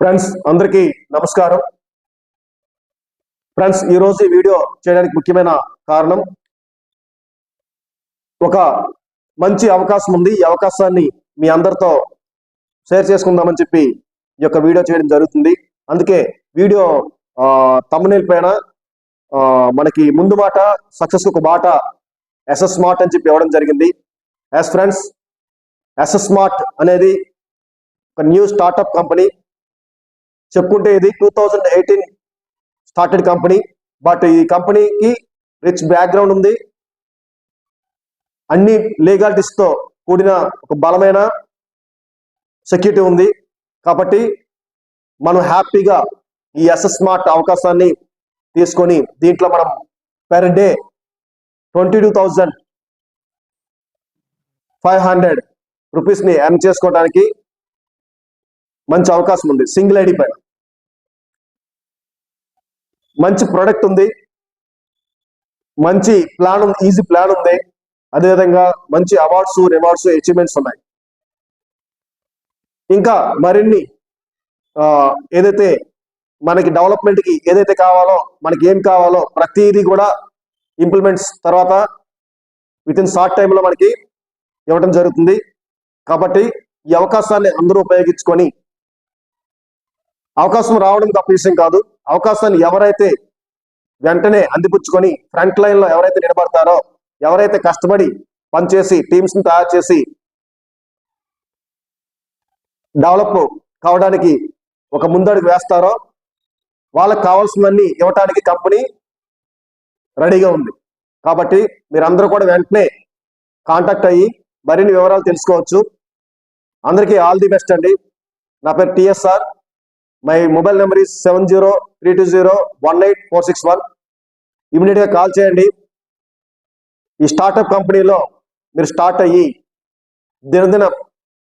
Friends అందరికీ నమస్కారం. Friends ఈరోజు ఈ వీడియో చేయడానికి ముఖ్యమైన కారణం ఒక మంచి అవకాశం ఉంది. ఈ అవకాశాన్ని మీ అందరితో షేర్ చేసుకుందామని చెప్పి ఈ యొక్క వీడియో చేయడం జరుగుతుంది. అందుకే వీడియో తమ్మునేల్ పైన మనకి ముందు మాట సక్సెస్ ఒక బాట ఎస్ఎస్ స్మార్ట్ అని చెప్పి ఇవ్వడం జరిగింది. ఎస్ ఫ్రెండ్స్ ఎస్ఎస్ స్మార్ట్ అనేది ఒక న్యూ స్టార్టప్ కంపెనీ చెప్పుకుంటే ఇది two thousand eighteen started company but ఈ కంపెనీకి రిచ్ బ్యాక్గ్రౌండ్ ఉంది. అన్ని లీగాలిటీస్తో కూడిన ఒక బలమైన సెక్యూరిటీ ఉంది. కాబట్టి మనం హ్యాపీగా ఈ ఎస్ఎస్ స్మార్ట్ అవకాశాన్ని తీసుకొని దీంట్లో మనం per day twenty two thousand five hundred రూపీస్ని earn చేసుకోవడానికి మంచి అవకాశం ఉంది. సింగిల్ ఐడి పైన. మంచి ప్రొడక్ట్ ఉంది. మంచి ప్లాన్ ఉంది ఈజీ ప్లాన్ ఉంది. అదేవిధంగా మంచి అవార్డ్స్ రివార్డ్స్ అచీవ్మెంట్స్ ఉన్నాయి. ఇంకా మరిన్ని ఏదైతే మనకి డెవలప్మెంట్కి ఏదైతే కావాలో మనకి ఏం కావాలో ప్రతిదీ కూడా ఇంప్లిమెంట్స్ తర్వాత విత్ ఇన్ షార్ట్ టైంలో మనకి ఇవ్వడం జరుగుతుంది. కాబట్టి ఈ అవకాశాన్ని అందరూ ఉపయోగించుకొని అవకాశం రావడం తప్ప విషయం కాదు. అవకాశాన్ని ఎవరైతే వెంటనే అందిపుచ్చుకొని ఫ్రంట్ లైన్లో ఎవరైతే నిలబడతారో ఎవరైతే కష్టపడి పనిచేసి టీమ్స్ని తయారు చేసి డెవలప్ కావడానికి ఒక ముందడుగు వేస్తారో వాళ్ళకి కావాల్సినవన్నీ ఇవ్వటానికి కంపెనీ రెడీగా ఉంది. కాబట్టి మీరందరూ కూడా వెంటనే కాంటాక్ట్ అయ్యి మరిన్ని వివరాలు తెలుసుకోవచ్చు. అందరికీ ఆల్ ది బెస్ట్ అండి. నా పేరు TSR. My mobile number is seven zero three two zero one eight four six one ఇమీడియట్గా కాల్ చేయండి. ఈ స్టార్టప్ కంపెనీలో మీరు స్టార్ట్ అయ్యి దినదిన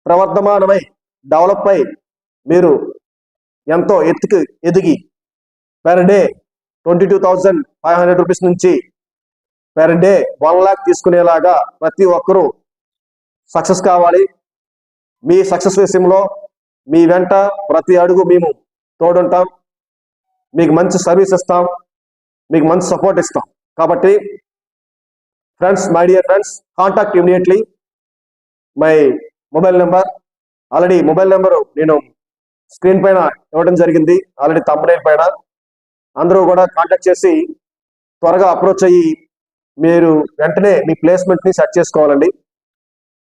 ప్రవర్ధమానమై డెవలప్ అయి మీరు ఎంతో ఎత్తుకు ఎదిగి per day twenty two thousand five hundred rupees నుంచి పెర్ డే వన్ ల్యాక్ తీసుకునేలాగా ప్రతి ఒక్కరూ సక్సెస్ కావాలి. మీ సక్సెస్ విషయంలో మీ వెంట ప్రతి అడుగు మేము తోడుంటాం. మీకు మంచి సర్వీస్ ఇస్తాం. మీకు మంచి సపోర్ట్ ఇస్తాం. కాబట్టి friends my dear friends contact immediately. My mobile number already mobile number నేను స్క్రీన్ పైన ఇవ్వడం జరిగింది. ఆల్రెడీ తమ్ముడైన పైన. అందరూ కూడా కాంటాక్ట్ చేసి త్వరగా అప్రోచ్ అయ్యి మీరు వెంటనే మీ ప్లేస్మెంట్ని సెట్ చేసుకోవాలండి.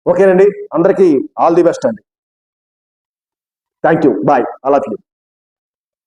ఓకేనండి. అందరికీ ఆల్ ది బెస్ట్ అండి. Thank you. Bye. I love you.